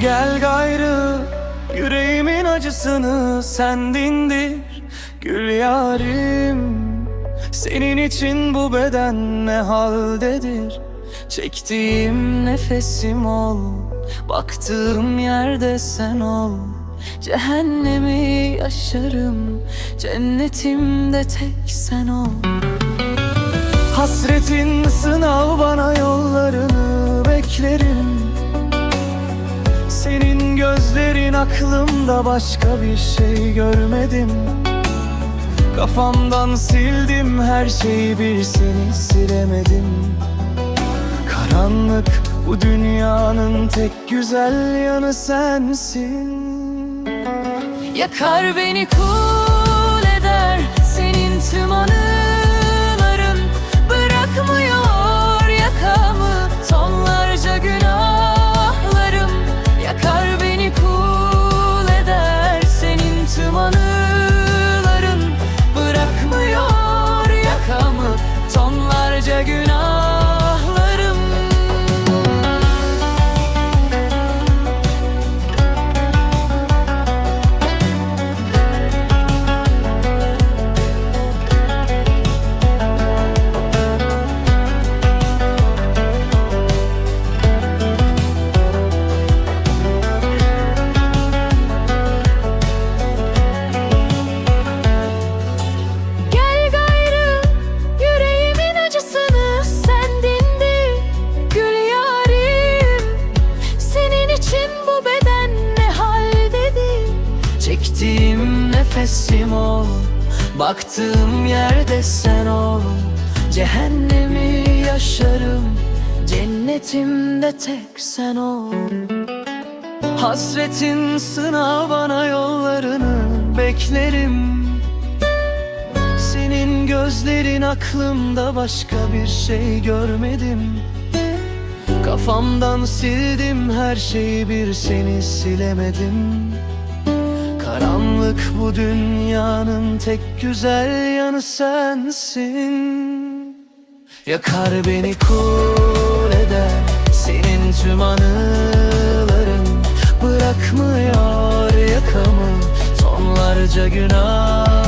Gel gayrı yüreğimin acısını sen dindir. Gül yarim senin için bu beden ne haldedir? Çektiğim nefesim ol Baktığım yerde sen ol. Cehennemi yaşarım Cennetimde tek sen ol. Hasretin sınav bana yollarını beklerim gözlerin aklımda başka bir şey görmedim. Kafamdan sildim her şeyi bir seni silemedim. Karanlık bu dünyanın tek güzel yanı sensin. Yakar beni kul Çektiğim nefesim ol Baktığım yerde sen ol Cehennemi yaşarım Cennetimde tek sen ol Hasretin sınav bana yollarını beklerim. Senin gözlerin aklımda başka bir şey görmedim. Kafamdan sildim her şeyi bir seni silemedim Karanlık bu dünyanın tek güzel yanı sensin. Yakar beni kul eder senin tüm anıların. Bırakmıyor yakamı tonlarca günahlarım